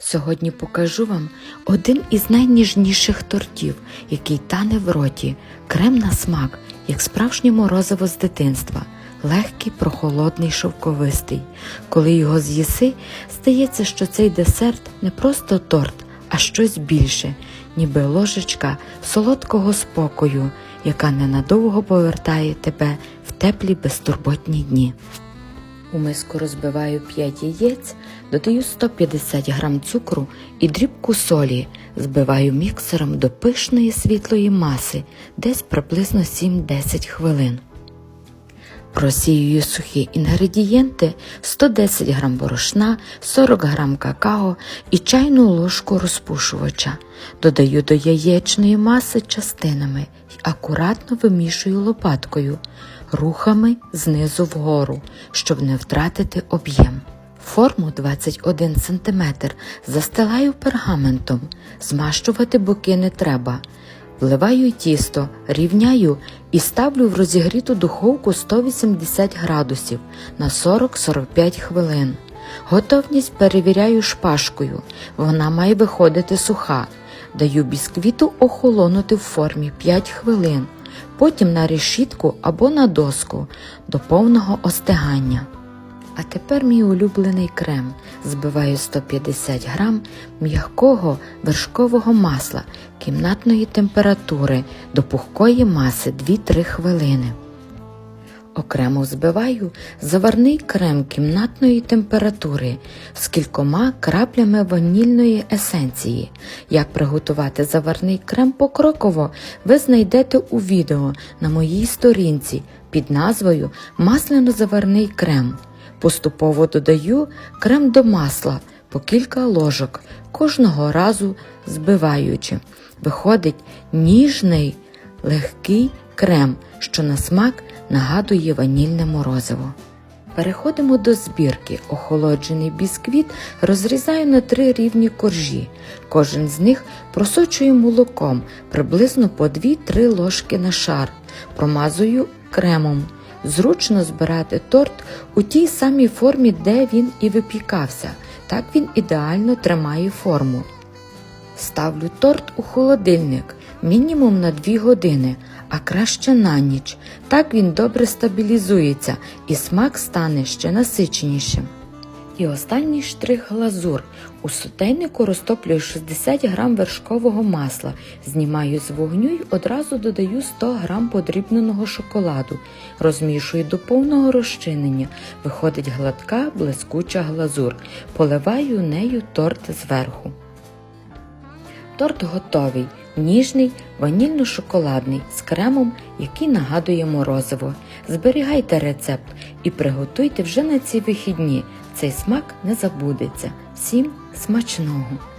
Сьогодні покажу вам один із найніжніших тортів, який тане в роті, крем на смак, як справжнє морозиво з дитинства, легкий, прохолодний, шовковистий. Коли його з'їси, здається, що цей десерт не просто торт, а щось більше, ніби ложечка солодкого спокою, яка ненадовго повертає тебе в теплі безтурботні дні. У миску розбиваю 5 яєць, додаю 150 г цукру і дрібку солі, збиваю міксером до пишної світлої маси, десь приблизно 7-10 хвилин. Просіюю сухі інгредієнти 110 г борошна, 40 г какао і чайну ложку розпушувача. Додаю до яєчної маси частинами і акуратно вимішую лопаткою, рухами знизу вгору, щоб не втратити об'єм. Форму 21 см застилаю пергаментом, змащувати боки не треба. Вливаю тісто, рівняю і ставлю в розігріту духовку 180 градусів на 40-45 хвилин. Готовність перевіряю шпажкою. Вона має виходити суха. Даю бісквіту охолонути в формі 5 хвилин, потім на решітку або на доску до повного остигання. А тепер мій улюблений крем. Збиваю 150 грам м'якого вершкового масла кімнатної температури до пухкої маси 2-3 хвилини. Окремо взбиваю заварний крем кімнатної температури з кількома краплями ванільної есенції. Як приготувати заварний крем покроково, ви знайдете у відео на моїй сторінці під назвою Масляно-заварний крем. Поступово додаю крем до масла по кілька ложок, кожного разу збиваючи. Виходить ніжний, легкий крем, що на смак нагадує ванільне морозиво. Переходимо до збірки. Охолоджений бісквіт розрізаю на три рівні коржі. Кожен з них просочую молоком приблизно по 2-3 ложки на шар. Промазую кремом. Зручно збирати торт у тій самій формі, де він і випікався. Так він ідеально тримає форму. Ставлю торт у холодильник мінімум на 2 години, а краще на ніч. Так він добре стабілізується і смак стане ще насиченішим. І останній штрих глазур. У сотейнику розтоплюю 60 г вершкового масла, знімаю з вогню і одразу додаю 100 г подрібненого шоколаду, розмішую до повного розчинення. Виходить гладка, блискуча глазур. Поливаю нею торт зверху. Торт готовий, ніжний, ванільно-шоколадний з кремом, який нагадує морозиво. Зберігайте рецепт і приготуйте вже на ці вихідні. Цей смак не забудеться. Всім смачного!